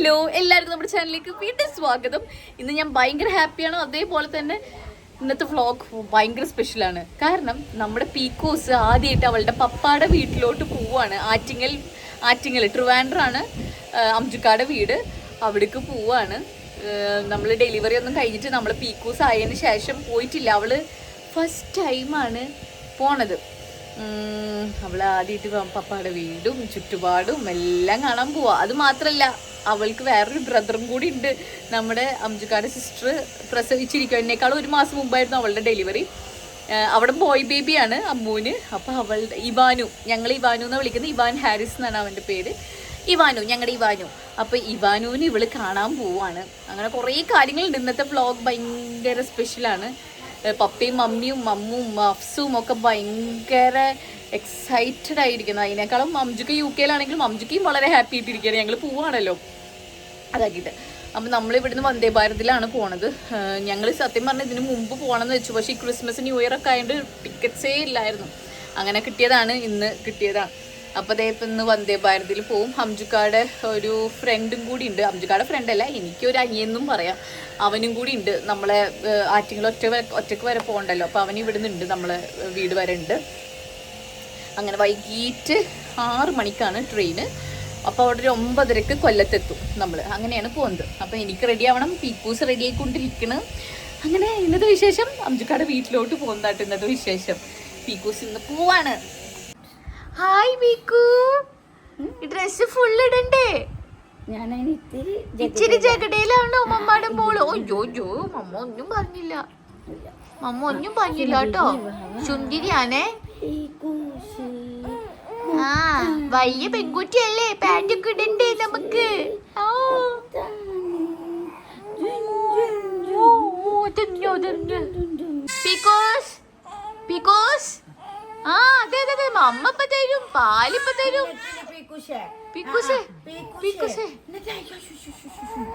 Hello എല്ലാവർക്കും നമ്മുടെ ചാനലിലേക്ക് വീണ്ടും സ്വാഗതം. ഇന്ന് ഞാൻ ഭയങ്കര ഹാപ്പിയാണ്? അതേപോലെ തന്നെ ഇന്നത്തെ വ്ളോഗ് ഭയങ്കര സ്പെഷ്യലാണ് കാരണം നമ്മുടെ പീക്കോസ് ആദ്യമായിട്ട് അവളുടെ പപ്പാടെ വീട്ടിലോട്ട് പോവാണ്. ആറ്റിങ്ങൽ ആറ്റിങ്ങൽ ട്രിവാൻഡ്രാണ് അംജുക്കാടെ വീട്. അവിടേക്ക് പോവാണ്. നമ്മൾ ഡെലിവറി ഒന്നും കഴിഞ്ഞിട്ട് നമ്മൾ പീക്കോസ് ആയതിന് ശേഷം പോയിട്ടില്ല. അവൾ ഫസ്റ്റ് ടൈമാണ് പോണത്. ഉം, അവൾ ആദ്യമായിട്ട് പപ്പയുടെ വീടും ചുറ്റുപാടും എല്ലാം കാണാൻ പോവാ. അത് മാത്രല്ല അവൾക്ക് വേറൊരു ബ്രദറും കൂടി ഉണ്ട്. നമ്മുടെ അംജുക്കാരുടെ സിസ്റ്റർ പ്രസവിച്ചിരിക്കും എന്നേക്കാളും ഒരു മാസം മുമ്പായിരുന്നു അവളുടെ ഡെലിവറി അവിടെ ബോയ് ബേബിയാണ് അമ്മൂന്. അപ്പോൾ അവളുടെ ഇവാനു ഞങ്ങൾ ഇവാനു എന്ന് വിളിക്കുന്നത് ഇവാൻ ഹാരിസ് എന്നാണ് അവന്റെ പേര്. ഇവാനു ഞങ്ങളുടെ ഇവാനു. അപ്പോൾ ഇവാനുവിന് ഇവൾ കാണാൻ പോവാണ്. അങ്ങനെ കുറേ കാര്യങ്ങളുണ്ട്. ഇന്നത്തെ വ്ളോഗ് ഭയങ്കര സ്പെഷ്യലാണ് പപ്പയും മമ്മിയും മമ്മും മഫ്സും ഒക്കെ ഭയങ്കര എക്സൈറ്റഡ് ആയിരിക്കുന്നത് അതിനേക്കാളും മംജുക്ക് യു കെയിലാണെങ്കിലും മംജുക്കയും വളരെ ഹാപ്പി ആയിട്ടിരിക്കുകയാണ്. ഞങ്ങൾ പോവാണല്ലോ. അതാക്കിയിട്ട് അപ്പം നമ്മൾ ഇവിടുന്ന് വന്ദേ ഭാരതിലാണ് പോണത്. ഞങ്ങൾ സത്യം പറഞ്ഞ ഇതിന് മുമ്പ് പോകണമെന്ന് വെച്ചു. പക്ഷേ ഈ ക്രിസ്മസ് ന്യൂ ഇയർ ഒക്കെ ആയതുകൊണ്ട് ടിക്കറ്റ്സേ ഇല്ലായിരുന്നു. അങ്ങനെ കിട്ടിയതാണ് ഇന്ന് കിട്ടിയതാണ്. അപ്പോൾ അതേ ഇപ്പം ഇന്ന് വന്ദേ ഭാരതിൽ പോവും. ഹംജുക്കാടെ ഒരു ഫ്രണ്ടും കൂടി ഉണ്ട്. ഹംജുക്കാടെ ഫ്രണ്ട് അല്ല എനിക്കൊരു അനിയെന്നും പറയാം. അവനും കൂടി ഉണ്ട്. നമ്മളെ ആറ്റിങ്ങൾ ഒറ്റ ഒറ്റയ്ക്ക് വരെ പോകണ്ടല്ലോ. അപ്പോൾ അവൻ ഇവിടുന്ന് ഉണ്ട്. നമ്മളെ വീട് വരെ ഉണ്ട്. അങ്ങനെ വൈകിട്ട് ആറ് മണിക്കാണ് ട്രെയിന്. അപ്പോൾ അവിടെ ഒരു ഒമ്പതരക്ക് കൊല്ലത്തെത്തും നമ്മൾ അങ്ങനെയാണ് പോകുന്നത് അപ്പോൾ എനിക്ക് റെഡി ആവണം. പീക്കൂസ് റെഡി ആയിക്കൊണ്ടിരിക്കണം. അങ്ങനെ ഇന്നത്തെ വിശേഷം. അംജുക്കാടെ വീട്ടിലോട്ട് പോകുന്നതായിട്ട് ഇന്നത്തെ വിശേഷം. പീക്കൂസ് ഇന്ന് പോവാണ്. ഹായ് പീക്കു ഡ്രസ് ഫുൾ ഇടണ്ടേ? ഇച്ചിരി ജഗടയിലാണോ മമ്മയുടെ മോൾ. ഓയ്യോ ജോ മമ്മ ഒന്നും പറഞ്ഞില്ല. മമ്മ ഒന്നും പറഞ്ഞില്ല കേട്ടോ. സുന്ദരിയാണേ. ആ വലിയ പെൺകുട്ടിയല്ലേ? പാന്റ് ഒക്കെ ഇടണ്ടേ നമുക്ക്. ഓ, ഓ, തിന്നോ, പിക്കോസ് പിക്കോസ് പീക്കോസ് ആ അതെ അതെ അതെ. അമ്മ ഇപ്പൊ തരും പാലിപ്പൊ തരും. പീക്കൂസേ പീക്കൂസേ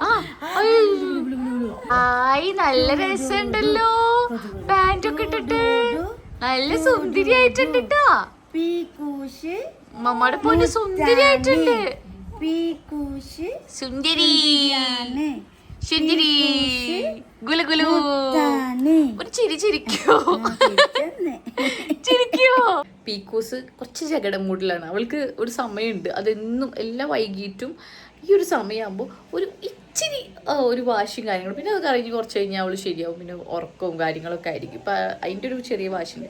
ആ ആയി നല്ല രസമുണ്ടല്ലോ. പാന്റ് ഒക്കെ ഇട്ടിട്ട്. നല്ല സുന്ദരി ആയിട്ടുണ്ട് കേട്ടോ പീക്കൂശ് മമ്മയുടെ പൊന്ന് സുന്ദരി ആയിട്ടുണ്ട് പീക്കൂശ് സുന്ദരി. സുന്ദരി. ഗുലു ഗുലു. ഒരു ചിരി ചിരിക്കോ. പീക്കൂസ് കുറച്ച് ചകട മൂഡിലാണ് അവൾക്ക് ഒരു സമയമുണ്ട്. അതെന്നും എല്ലാം വൈകിട്ടും ഈ ഒരു സമയമാകുമ്പോൾ ഒരു ഇച്ചിരി ഒരു വാശിയും കാര്യങ്ങളും. പിന്നെ അത് കഴിഞ്ഞ് കുറച്ച് കഴിഞ്ഞാൽ അവൾ ശരിയാവും. പിന്നെ ഉറക്കവും കാര്യങ്ങളൊക്കെ ആയിരിക്കും. ഇപ്പം അതിന്റെ ഒരു ചെറിയ വാശിയുണ്ട്.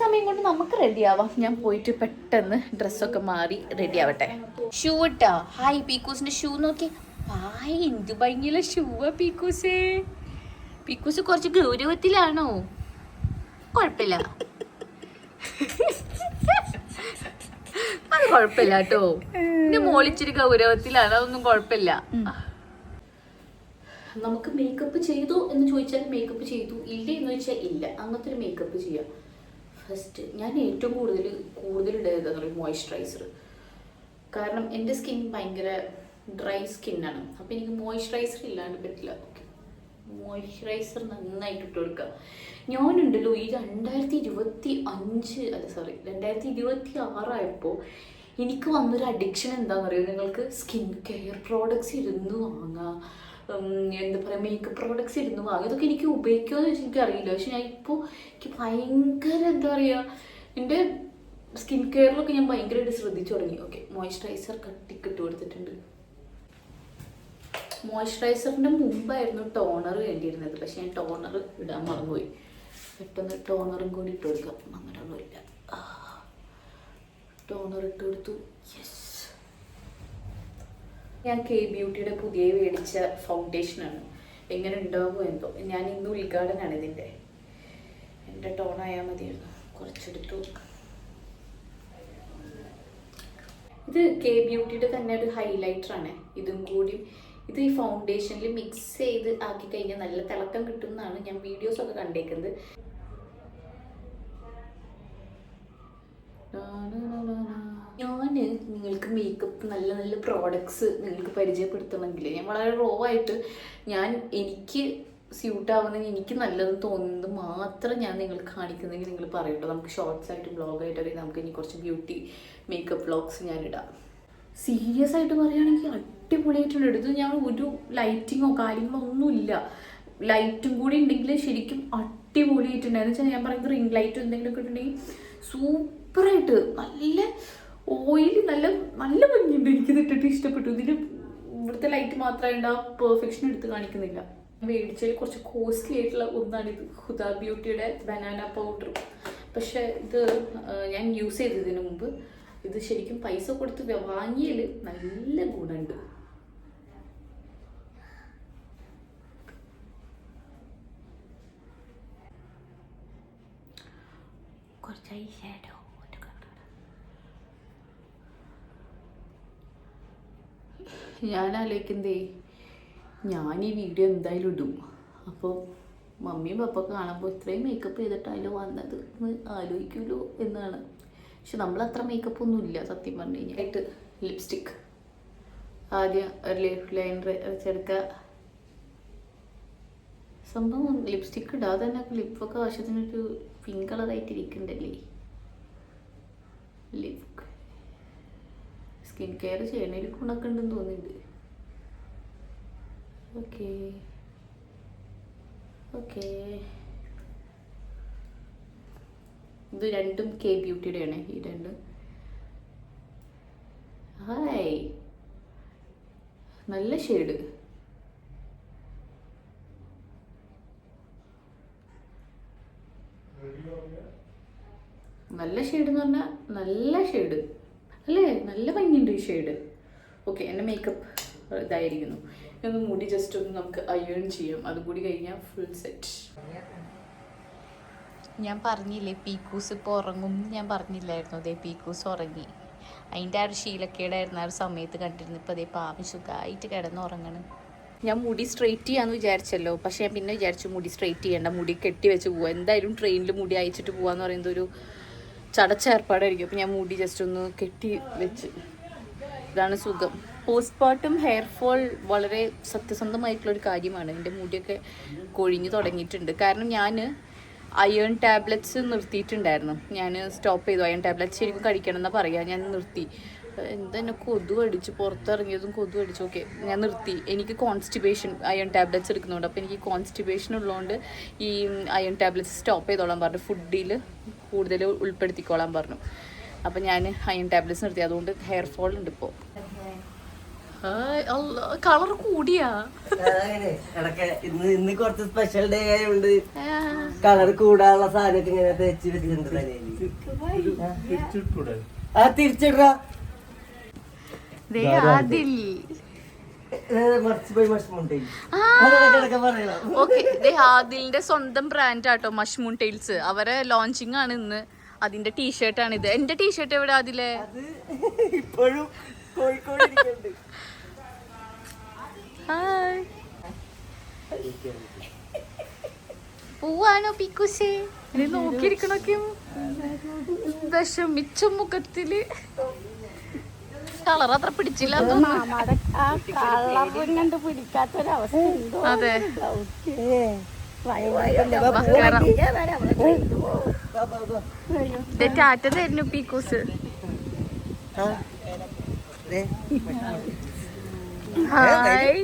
സമയം കൊണ്ട് നമുക്ക് റെഡി ആവാം. ഞാൻ പോയിട്ട് പെട്ടെന്ന് ഡ്രസ്സൊക്കെ മാറി റെഡി ആവട്ടെ. ഷൂ ഇട്ടാ. ഹായ് പീക്കൂസിന്റെ ഷൂ നോക്കി. ഹായ് എന്ത് ഭംഗിയുള്ള ഷൂവാ പീക്കൂസേ പീക്കൂസ് കുറച്ച് ഗൗരവത്തിലാണോ? കുഴപ്പമില്ല. അത് കുഴപ്പമില്ല കേട്ടോ. എന്റെ മോളിച്ചിരി ഗൗരവത്തിലാണ് അതൊന്നും കുഴപ്പമില്ല. നമുക്ക് മേക്കപ്പ് ചെയ്തു എന്ന് ചോദിച്ചാൽ മേക്കപ്പ് ചെയ്തു ഇല്ല എന്ന് ചോദിച്ചാൽ ഇല്ല. അങ്ങനത്തെ ഒരു മേക്കപ്പ് ചെയ്യാം. ഫസ്റ്റ് ഞാൻ ഏറ്റവും കൂടുതൽ കൂടുതൽ ഇടുന്നത് പറയും മോയ്സ്ചറൈസർ കാരണം എന്റെ സ്കിൻ ഭയങ്കര ഡ്രൈ സ്കിന്നാണ് അപ്പം എനിക്ക് മോയ്സ്ചറൈസർ ഇല്ലാണ്ട് പറ്റില്ല. മോയ്സ്ചറൈസർ നന്നായിട്ട് ഇട്ട് കൊടുക്കുക ഞാനുണ്ടല്ലോ ഈ രണ്ടായിരത്തി ഇരുപത്തി അഞ്ച് അല്ല സോറി രണ്ടായിരത്തി ഇരുപത്തി ആറായപ്പോൾ എനിക്ക് വന്നൊരു അഡിക്ഷൻ എന്താണെന്ന് അറിയുമോ നിങ്ങൾക്ക്? സ്കിൻ കെയർ പ്രോഡക്റ്റ്സ് ഇരുന്ന് വാങ്ങുക എന്താ പറയുക മേക്കപ്പ് പ്രോഡക്ട്സ് ഇരുന്ന് വാങ്ങുക ഇതൊക്കെ എനിക്ക് ഉപയോഗിക്കുമോ എന്ന് എനിക്ക് അറിയില്ല പക്ഷെ ഞാൻ ഇപ്പോൾ എനിക്ക് ഭയങ്കര എന്താ പറയുക എന്റെ സ്കിൻ കെയറിലൊക്കെ ഞാൻ ഭയങ്കരമായിട്ട് ശ്രദ്ധിച്ചു തുടങ്ങി. ഓക്കെ മോയ്സ്ചറൈസർ കട്ടിക്കിട്ട് കൊടുത്തിട്ടുണ്ട്. മോയ്സ്ചറൈസറിന്റെ മുമ്പായിരുന്നു ടോണർ വേണ്ടിയിരുന്നത്. പക്ഷെ ഞാൻ ടോണർ ഇടാൻ മറന്നുപോയി. പെട്ടെന്ന് ടോണറും കൂടി ഇട്ട് കൊടുക്കാം. അങ്ങനെ ഒന്നുമില്ല ടോണർ ഇട്ട് കൊടുത്തു. യെസ് ഞാൻ കെ ബ്യൂട്ടിയുടെ പുതിയ മേടിച്ച ഫൗണ്ടേഷനാണ്. എങ്ങനെ ഉണ്ടാകുമോ എന്തോ. ഞാൻ ഇന്ന് ഉദ്ഘാടനമാണ് ഇതിന്റെ എന്റെ ടോൺ ആയാൽ മതിയായിരുന്നു. കുറച്ചെടുത്തു ഇത് കെ ബ്യൂട്ടിയുടെ തന്നെ ഒരു ഹൈലൈറ്റർ ആണ്. ഇതും കൂടി ഇത് ഈ ഫൗണ്ടേഷനിൽ മിക്സ് ചെയ്ത് ആക്കി കഴിഞ്ഞാൽ നല്ല തിളക്കം കിട്ടും എന്നാണ് ഞാൻ വീഡിയോസ് ഒക്കെ കണ്ടേക്കുന്നത്. ഞാൻ നിങ്ങൾക്ക് മേക്കപ്പ് നല്ല നല്ല പ്രോഡക്ട്സ് നിങ്ങൾക്ക് പരിചയപ്പെടുത്തണമെങ്കിൽ ഞാൻ വളരെ റോ ആയിട്ട് ഞാൻ എനിക്ക് സ്യൂട്ട് ആവുന്നതിന് എനിക്ക് നല്ലതെന്ന് തോന്നുന്നത് മാത്രം ഞാൻ നിങ്ങൾക്ക് കാണിക്കുന്നെങ്കിൽ നിങ്ങൾ പറയട്ടോ. നമുക്ക് ഷോർട്സ് ആയിട്ട് ബ്ലോഗായിട്ടൊക്കെ നമുക്ക് ഇനി കുറച്ച് ബ്യൂട്ടി മേക്കപ്പ് വ്ളോഗ്സ് ഞാൻ ഇടാം സീരിയസ് ആയിട്ട് പറയുകയാണെങ്കിൽ അടിപൊളിയായിട്ടുണ്ട് എടുത്തത് ഞാൻ ഒരു ലൈറ്റിങ്ങോ കാര്യങ്ങളോ ഒന്നുമില്ല. ലൈറ്റും കൂടി ഉണ്ടെങ്കിൽ ശരിക്കും അടിപൊളിയായിട്ടുണ്ടായിരുന്നു. വെച്ചാൽ ഞാൻ പറയുന്നത് റിംഗ് ലൈറ്റ് എന്തെങ്കിലുമൊക്കെ ഉണ്ടെങ്കിൽ സൂപ്പറായിട്ട് നല്ല ഓയിൽ നല്ല നല്ല ഭംഗിയുണ്ട്. എനിക്കിത് ഇട്ടിട്ട് ഇഷ്ടപ്പെട്ടു. ഇതിൽ ഇവിടുത്തെ ലൈറ്റ് മാത്രമായിട്ട് ആ പെർഫെക്ഷൻ എടുത്ത് കാണിക്കുന്നില്ല. മേടിച്ചതിൽ കുറച്ച് കോസ്റ്റ്ലി ആയിട്ടുള്ള ഒന്നാണ് ഇത്. ഹുദ ബ്യൂട്ടിയുടെ ബനാന പൗഡർ പക്ഷെ ഇത് ഞാൻ യൂസ് ചെയ്തതിന് മുമ്പ് ഇത് ശരിക്കും പൈസ കൊടുത്ത് വാങ്ങിയാൽ നല്ല ഗുണമുണ്ട്. കുറച്ച് ഐ ഷാഡോ ഞാൻ ആലോചിക്കുന്നതേ ഞാൻ ഈ വീഡിയോ എന്തായാലും ഇടും. അപ്പോൾ മമ്മിയും പപ്പൊക്കെ കാണുമ്പോൾ ഇത്രയും മേക്കപ്പ് ചെയ്തിട്ടായാലും വന്നത് എന്ന് ആലോചിക്കുമല്ലോ എന്നാണ്. പക്ഷെ നമ്മൾ അത്ര മേക്കപ്പ് ഒന്നും ഇല്ല സത്യം പറഞ്ഞു കഴിഞ്ഞാൽ ലിപ്സ്റ്റിക് ആദ്യം ഒരു ലൈഫ് ലൈനർ വെച്ചെടുക്കുക സംഭവം ലിപ്സ്റ്റിക് ഇടാതെ തന്നെ ലിപ്പൊക്കെ ആവശ്യത്തിനൊരു പിങ്ക് കളറായിട്ട് ഇരിക്കുന്നുണ്ടല്ലേ ലിപ് സ്കിൻ കെയർ ചെയ്യണതിൽ ഗുണമൊക്കെ ഉണ്ടെന്ന് തോന്നുന്നുണ്ട്. ഓക്കെ ഓക്കെ ഇത് രണ്ടും കെ ബ്യൂട്ടിയുടെ ആണ് ഈ രണ്ടും. ഹായ് നല്ല ഷെയ്ഡ് നല്ല ഷെയ്ഡ് എന്ന് പറഞ്ഞാൽ നല്ല ഷെയ്ഡ് അല്ലേ? നല്ല ഭംഗിയുണ്ട് ഈ ഷെയ്ഡ് ഓക്കെ എന്റെ മേക്കപ്പ് ഇതായിരിക്കുന്നു. ഒന്ന് മുടി ജസ്റ്റ് ഒന്ന് നമുക്ക് അയേൺ ചെയ്യാം. അതും കൂടി കഴിഞ്ഞാൽ ഫുൾ സെറ്റ് ഞാൻ പറഞ്ഞില്ലേ പീക്കൂസ് ഇപ്പോൾ ഉറങ്ങും എന്ന് ഞാൻ പറഞ്ഞില്ലായിരുന്നു. അതേ പീക്കൂസ് ഉറങ്ങി. അതിന്റെ ആ ഒരു ശീലക്കേടായിരുന്നു ആ ഒരു സമയത്ത് കണ്ടിരുന്നു ഇപ്പോൾ അതേ പാവം സുഖമായിട്ട് കിടന്ന് ഉറങ്ങണം. ഞാൻ മുടി സ്ട്രെയിറ്റ് ചെയ്യാമെന്ന് വിചാരിച്ചല്ലോ. പക്ഷേ ഞാൻ പിന്നെ വിചാരിച്ചു മുടി സ്ട്രെയിറ്റ് ചെയ്യണ്ട മുടി കെട്ടി വെച്ച് പോവാം. എന്തായാലും ട്രെയിനിൽ മുടി അയച്ചിട്ട് പോവാന്ന് പറയുന്നത് ഒരു ചടച്ച ഏർപ്പാടായിരിക്കും. അപ്പം ഞാൻ മുടി ജസ്റ്റ് ഒന്ന് കെട്ടി വെച്ച്. ഇതാണ് സുഖം. പോസ്റ്റ് പാർട്ടും ഹെയർ ഫോൾ വളരെ സത്യസന്ധമായിട്ടുള്ളൊരു കാര്യമാണ്. എന്റെ മുടിയൊക്കെ കൊഴിഞ്ഞു തുടങ്ങിയിട്ടുണ്ട്. കാരണം ഞാൻ അയേൺ ടാബ്ലറ്റ്സ് നിർത്തിയിട്ടുണ്ടായിരുന്നു. ഞാൻ സ്റ്റോപ്പ് ചെയ്തു. അയേൺ ടാബ്ലറ്റ്സ് ശരിക്കും കഴിക്കണം എന്നാ പറയാ. ഞാൻ നിർത്തി. എന്തെന്നെ കൊതു അടിച്ച് പുറത്തിറങ്ങിയതും കൊതു അടിച്ചു. ഓക്കെ ഞാൻ നിർത്തി. എനിക്ക് കോൺസ്റ്റിബേഷൻ അയൺ ടാബ്ലറ്റ്സ് എടുക്കുന്നുണ്ട്. അപ്പോൾ എനിക്ക് കോൺസ്റ്റിബേഷൻ ഉള്ളതുകൊണ്ട് ഈ അയൺ ടാബ്ലറ്റ്സ് സ്റ്റോപ്പ് ചെയ്തോളാൻ പറഞ്ഞു. ഫുഡിൽ കൂടുതൽ ഉൾപ്പെടുത്തിക്കോളാൻ പറഞ്ഞു. അപ്പം ഞാൻ അയൺ ടാബ്ലറ്റ്സ് നിർത്തി. അതുകൊണ്ട് ഹെയർ ഫോൾ ഉണ്ട് ഇപ്പോൾ കളർ കൂടിയാ. ഇന്ന് ഇന്ന് കുറച്ച് സ്പെഷ്യൽ ഡേ ആയതുകൊണ്ട് കളർ കൂടാനുള്ള സാധനമൊക്കെ ഇങ്ങനെ തേച്ച് വെച്ചിട്ടുണ്ട് ആ തിരിച്ചിടാ ആദിലിന്റെ സ്വന്തം ബ്രാൻഡ് ആട്ടോ മഷ്മൂൺ ടൈൽസ്. അവരെ ലോഞ്ചിങ് ആണ് ഇന്ന്. അതിന്റെ ടീഷർട്ട് ആണ് ഇത്. എന്റെ ടീഷർട്ട് എവിടെ അതിലെ അത് ഇപ്പോഴും പിക്കുശേ? നോക്കിയിരിക്കണൊക്കെ വിഷമിച്ച മുഖത്തിൽ. കളർ അത്ര പിടിച്ചില്ല തോന്നുന്നു ആ കളറും കണ്ട് പിടിക്കാത്തൊരവസ്ഥ ഉണ്ടോ അതെ ടാറ്റ തരുന്നു പീക്കൂസ് ആ. ദേ. ഹായ്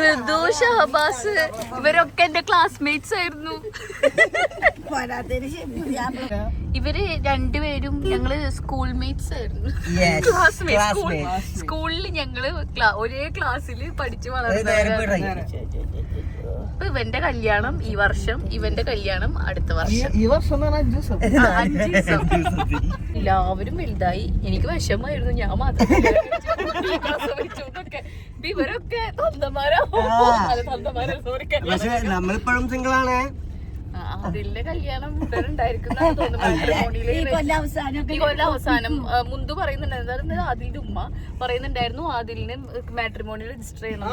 ഋതു ഷഹബാസ് ഇവരൊക്കെ എന്റെ ക്ലാസ്മേറ്റ്സ് ആയിരുന്നു. ഇവർ രണ്ടുപേരും ഞങ്ങൾ സ്കൂൾ മേറ്റ്സ് ആയിരുന്നു ക്ലാസ്മേറ്റ്. സ്കൂളിൽ ഞങ്ങൾ ഒരേ ക്ലാസ്സിൽ പഠിച്ചു വളർന്നു ഇപ്പൊ ഇവന്റെ കല്യാണം ഈ വർഷം ഇവന്റെ കല്യാണം അടുത്ത വർഷം. ഈ വർഷം എല്ലാവരും വലുതായി. എനിക്ക് വിഷമായിരുന്നു ഞാൻ മാത്രം പക്ഷെ നമ്മളിപ്പോഴും സിംഗിൾ കല്യാണം കൊല്ലം അവസാനം മുന്ത് പറയുന്നുണ്ടായിരുന്നു. ആദിലിന്റെ ഉമ്മ പറയുന്നുണ്ടായിരുന്നു ആദിലിന് രജിസ്റ്റർ ചെയ്യണം.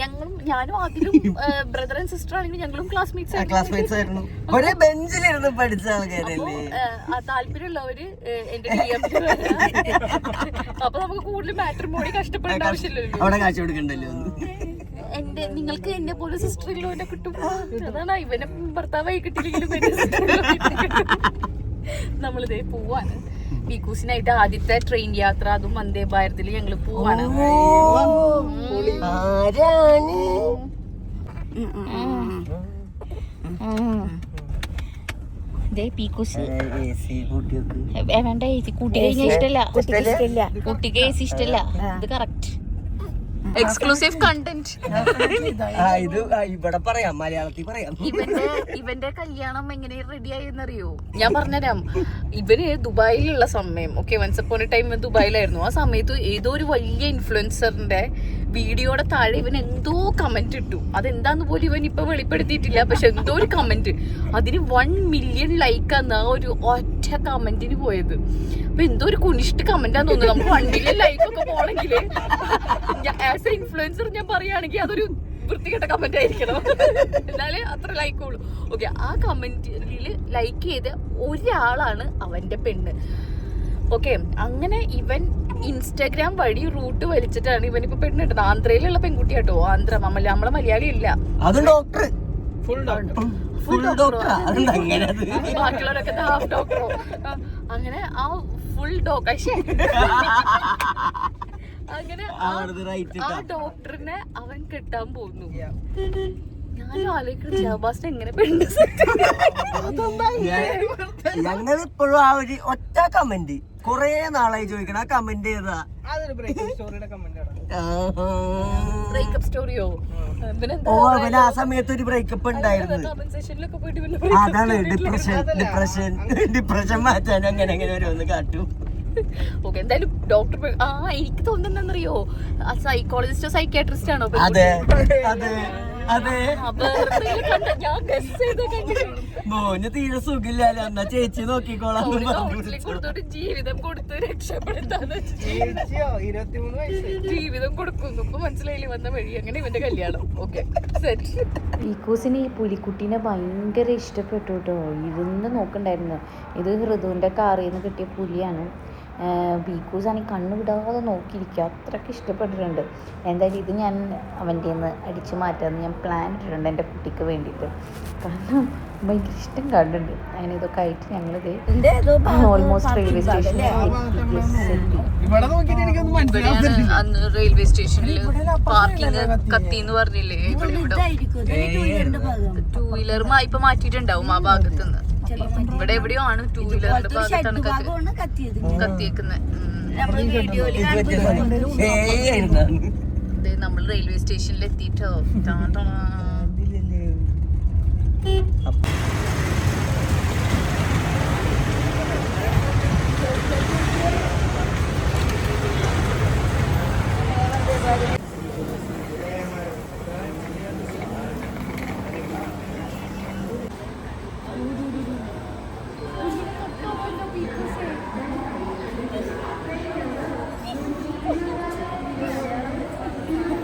ഞങ്ങളും ഞാനും ആദിലും ബ്രദർ ആൻഡ് സിസ്റ്റർ ആണെങ്കിൽ ഞങ്ങളും ക്ലാസ്മേറ്റ്സ് ആയിരുന്നു. ക്ലാസ്മേറ്റ്സ് ആയിരുന്നു. ഒരേ ബെഞ്ചിലിരുന്ന് പഠിച്ച ആൾക്കാരല്ലേ? താല്പര്യമുള്ളവര് എന്റെ. അപ്പൊ നമുക്ക് കൂടുതൽ മാട്രിമോണി കഷ്ടപ്പെടേണ്ട ആവശ്യമില്ലല്ലോ. അവിടെ കാശ് കൊടുക്കണ്ടല്ലോ. എന്റെ നിങ്ങൾക്ക് എന്നെ പോലെ സിസ്റ്റർ ഇല്ലോനെ കിട്ടും. അതാണ് ഇവനെ ഭർത്താവായി കിട്ടിയില്ലെങ്കിലും. നമ്മളിതേ പോവാണ്. ബിക്കൂസിനായിട്ട് ആദ്യത്തെ ട്രെയിൻ യാത്ര അതും വന്ദേ ഭാരതിൽ ഞങ്ങൾ പോവാണ്. വേണ്ട കൂട്ടി കഴിഞ്ഞാൽ ഇഷ്ടല്ല. ഇഷ്ടല്ല? കുട്ടിക്ക് ഏസി ഇഷ്ടല്ല. ഇത് കറക്റ്റ് എക്സ്ക്ലൂസീവ് കണ്ടന്റ് ഇത് ഇവിടെ പറയാം മലയാളത്തിൽ പറയാം. ഇവന്റെ ഇവന്റെ കല്യാണം എങ്ങനെ റെഡി ആയെന്നറിയോ ഞാൻ പറഞ്ഞുതരാം. ഇവർ ദുബായിലുള്ള സമയം. Okay once upon a time ദുബായിലായിരുന്നു. ആ സമയത്ത് ഏതോ ഒരു വലിയ ഇൻഫ്ലുവൻസറിന്റെ വീഡിയോയുടെ താഴെ ഇവൻ എന്തോ കമന്റ് ഇട്ടു. അതെന്താന്ന് പോലും ഇവൻ ഇപ്പൊ വെളിപ്പെടുത്തിയിട്ടില്ല. പക്ഷെ എന്തോ ഒരു കമന്റ് അതിന് വൺ മില്യൺ ലൈക്ക് ആണ് ആ ഒരു ഒറ്റ കമന്റിന് പോയത്. അപ്പൊ എന്തോ ഒരു കുനിഷ്ട് കമന്റാന്ന് തോന്നുന്നു. നമുക്ക് വൺ മില്യൺ ലൈക്ക് ഒക്കെ പോണെങ്കിൽ ആസ് എ ഇൻഫ്ലുവൻസർ ഞാൻ പറയുകയാണെങ്കിൽ അതൊരു വൃത്തികെട്ട കമന്റ് ആയിരിക്കണം. എന്നാലേ അത്ര ലൈക്ക് ഉള്ളൂ. ഓക്കെ ആ കമന്റിൽ ലൈക്ക് ചെയ്ത ഒരാളാണ് അവന്റെ പെണ്ണ്. ഓക്കെ അങ്ങനെ ഇവൻ ഇൻസ്റ്റാഗ്രാം വഴി റൂട്ട് വലിച്ചിട്ടാണ് ഇവൻ ഇപ്പൊ പെണ്ണിട്ടത്. ആന്ധ്രയിലുള്ള പെൺകുട്ടിയാട്ടോ. ആന്ധ്ര മമ്മ നമ്മളെ മലയാളി ഇല്ല അത് doctor full doctor full doctor ബാക്കിയുള്ളവരൊക്കെ ഹാഫ് ഡോക്ടറോ അങ്ങനെ ആ ഫുൾ ഡോക്ടർ അങ്ങനെ ആ- റൈറ്റ് ആ ഡോക്ടറിനെ അവൻ കെട്ടാൻ പോകുന്നു. പെണ്ണ് ഇപ്പോഴും ആ ഒരു ഒറ്റ കമന്റ് കൊറേ നാളായി ചോദിക്കണം. ആ കമന്റ് ചെയ്താ ബ്രേക്കപ്പ് സ്റ്റോറിയോ ഓ അവന് ആ സമയത്ത് ഒരു ബ്രേക്കപ്പ് ഉണ്ടായിരുന്നു. അതാണ് ഡിപ്രഷൻ ഡിപ്രഷൻ ഡിപ്രഷൻ മാറ്റാൻ അങ്ങനെ അങ്ങനെ ഓരോന്ന് കാട്ടും. ഓക്കെ എന്തായാലും ഡോക്ടർ ആ എനിക്ക് തോന്നുന്നറിയോ സൈക്കോളജിസ്റ്റോ സൈക്കാട്രിസ്റ്റ് ആണോ? അതെ അതെ അതെ. മോന് തീരെ എന്നാ ചേച്ചി നോക്കിക്കോളാം ജീവിതം കൊടുത്ത് രക്ഷപ്പെടുത്താന്ന് ജീവിതം കൊടുക്കുന്നു. ഇപ്പൊ മനസ്സിലായില്ലേ? വന്ന വഴി അങ്ങനെ ഇവന്റെ കല്യാണം. ഓക്കെ സെറ്റ് പീക്കൂസിന് ഈ പുലിക്കുട്ടീനെ ഭയങ്കര ഇഷ്ടപ്പെട്ടു കേട്ടോ. ഇരുന്ന് നോക്കണ്ടായിരുന്നു. ഇത് ഹൃദുവിന്റെ കാറിന്ന് നിന്ന് കിട്ടിയ പുലിയാണ്. പീക്കൂസ് ആണെങ്കിൽ കണ്ണു വിടാതെ നോക്കിയിരിക്കുക. അത്രയ്ക്ക് ഇഷ്ടപ്പെട്ടിട്ടുണ്ട്. എന്തായാലും ഇത് ഞാൻ അവന്റെ നിന്ന് അടിച്ചു മാറ്റാമെന്ന് ഞാൻ പ്ലാൻ ഇട്ടിട്ടുണ്ട് എന്റെ കുട്ടിക്ക് വേണ്ടിയിട്ട്. കാരണം ഭയങ്കര ഇഷ്ടം കണ്ടുണ്ട് അങ്ങനെ ഇതൊക്കെ ആയിട്ട് ഞങ്ങളിത് ഓൾമോസ്റ്റ് റെയിൽവേ സ്റ്റേഷൻ റെയിൽവേ സ്റ്റേഷനിൽ പാർക്കിംഗ് കത്തി എന്ന് പറഞ്ഞില്ലേ? ഇവിടെ ടൂ വീലർ ഇപ്പൊ മാറ്റിയിട്ടുണ്ടാവും ആ ഭാഗത്തുനിന്ന്. ഇവിടെ എവിടെയോ ആണ് ടൂ വീലറിന്റെ ഭാഗത്താണ് കത്തി കത്തിയേക്കുന്നത് നമ്മൾ റെയിൽവേ സ്റ്റേഷനിൽ എത്തിയിട്ടോ Thank ടാ. ഇൻഫ്ലുവൻസർ ആര് influencer? ആരും പച്ചത്തട്ട. ഇവിടെ ഉണ്ടായിരുന്നാ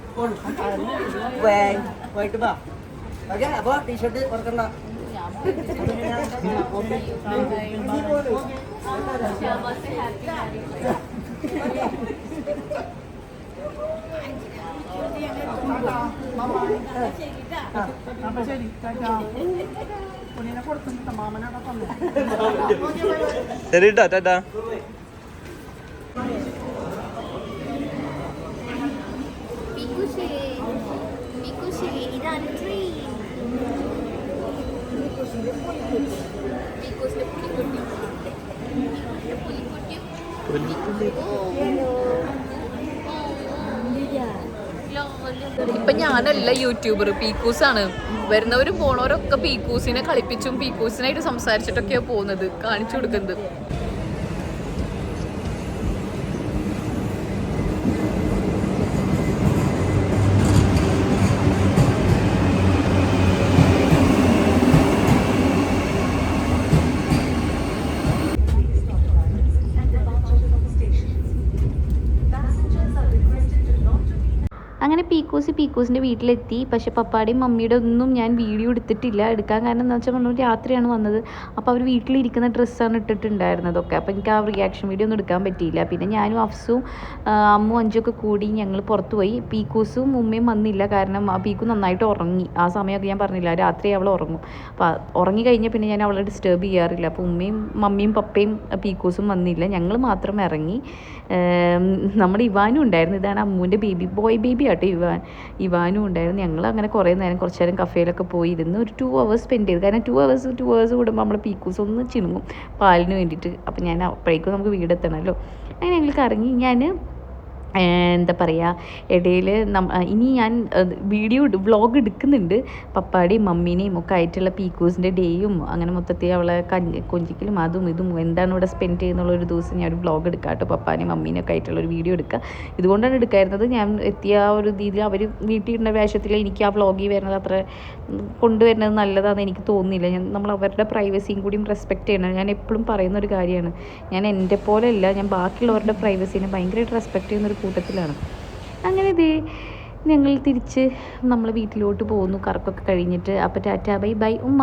പോയിട്ട് വാ. ഓക്കെ ടീഷർട്ട് കുറക്കണ്ട ശരി ടാ ടാറ്റാ ഇപ്പൊ ഞാനല്ല യൂട്യൂബർ പീക്കൂസ് ആണ്. വരുന്നവരും പോണവരൊക്കെ പീക്കൂസിനെ കളിപ്പിച്ചും പീക്കൂസിനായിട്ട് സംസാരിച്ചിട്ടൊക്കെയാ പോകുന്നത് കാണിച്ചു കൊടുക്കുന്നത് അങ്ങനെ പീക്കൂസ് പീക്കൂസിന്റെ വീട്ടിലെത്തി. പക്ഷേ പപ്പാടിയും മമ്മിയുടെ ഒന്നും ഞാൻ വീഡിയോ എടുത്തിട്ടില്ല. എടുക്കാൻ കാരണം എന്താ വെച്ചാൽ നമ്മൾ രാത്രിയാണ് വന്നത്. അപ്പോൾ അവർ വീട്ടിലിരിക്കുന്ന ഡ്രസ്സാണ് ഇട്ടിട്ടുണ്ടായിരുന്നതൊക്കെ അപ്പോൾ എനിക്ക് ആ റിയാക്ഷൻ വീഡിയോ ഒന്നും എടുക്കാൻ പറ്റിയില്ല. പിന്നെ ഞാനും അഫ്സും അമ്മും അഞ്ചൊക്കെ കൂടി ഞങ്ങൾ പുറത്തുപോയി പീക്കൂസും ഉമ്മയും വന്നില്ല. കാരണം ആ പീക്കു നന്നായിട്ട് ഉറങ്ങി. ആ സമയമൊക്കെ ഞാൻ പറഞ്ഞില്ല രാത്രി അവൾ ഉറങ്ങും. അപ്പോൾ ഉറങ്ങി കഴിഞ്ഞാൽ പിന്നെ ഞാൻ അവളെ ഡിസ്റ്റർബ് ചെയ്യാറില്ല. അപ്പോൾ ഉമ്മയും മമ്മിയും പപ്പയും പീക്കൂസും വന്നില്ല. ഞങ്ങൾ മാത്രം ഇറങ്ങി. നമ്മുടെ ഇവാനും ഉണ്ടായിരുന്നു. ഇതാണ് അമ്മുവിന്റെ ബേബി ബോയ് ബേബി ആട്ടോ ഇവാൻ. ഇവാനും ഉണ്ടായിരുന്നു. ഞങ്ങൾ അങ്ങനെ കുറേ നേരം കുറച്ച് നേരം കഫേയിലൊക്കെ പോയി ഇരുന്ന് ഒരു ടു അവേഴ്സ് സ്പെൻഡ് ചെയ്തു. കാരണം ടു അവേഴ്സ് ടു അവേഴ്സ് കൂടുമ്പോൾ നമ്മൾ പീക്കൂസ് ഒന്ന് ചിണുങ്ങും പാലിന് വേണ്ടിയിട്ട്. അപ്പോൾ ഞാൻ അപ്പോഴേക്കും നമുക്ക് വീടെത്തണമല്ലോ അങ്ങനെ ഞങ്ങൾ കറങ്ങി. ഞാൻ എന്താ പറയുക ഇടയിൽ ഇനി ഞാൻ വീഡിയോ വ്ളോഗ് എടുക്കുന്നുണ്ട്. പപ്പാടിയും മമ്മീനെയും ഒക്കെ ആയിട്ടുള്ള പീക്കൂസിന്റെ ഡേയും അങ്ങനെ മൊത്തത്തിൽ അവളെ കഞ്ഞി കൊഞ്ചിക്കലും അതും ഇതും എന്താണ് ഇവിടെ സ്പെൻഡ് ചെയ്യുന്നുള്ള ഒരു ദിവസം ഞാൻ ഒരു വ്ളോഗ് എടുക്കാം കേട്ടോ. പപ്പാനെയും മമ്മീനെയും ഒക്കെ ആയിട്ടുള്ള ഒരു വീഡിയോ എടുക്കുക ഇതുകൊണ്ടാണ് എടുക്കായിരുന്നത്. ഞാൻ എത്തിയ ആ ഒരു രീതിയിൽ അവർ വീട്ടിൽ ഇരുന്ന വേഷത്തിൽ എനിക്ക് ആ വ്ളോഗിൽ വരുന്നത് അത്ര കൊണ്ടുവരുന്നത് നല്ലതാണെന്ന് എനിക്ക് തോന്നുന്നില്ല. ഞാൻ നമ്മൾ അവരുടെ പ്രൈവസിയും കൂടിയും റെസ്പെക്റ്റ് ചെയ്യണം. ഞാൻ എപ്പോഴും പറയുന്ന ഒരു കാര്യമാണ്. ഞാൻ എന്റെ പോലെയല്ല ഞാൻ ബാക്കിയുള്ളവരുടെ പ്രൈവസീനെ ഭയങ്കരമായിട്ട് റെസ്പെക്റ്റ് ചെയ്യുന്ന ഒരു കൂട്ടത്തിലാണ്. അങ്ങനെ ഇതേ ഞങ്ങൾ തിരിച്ച് നമ്മൾ വീട്ടിലോട്ട് പോകുന്നു. കറക്കൊക്കെ കഴിഞ്ഞിട്ട്. അപ്പോൾ ടാറ്റാ ബൈ ബൈ ഉമ്മ.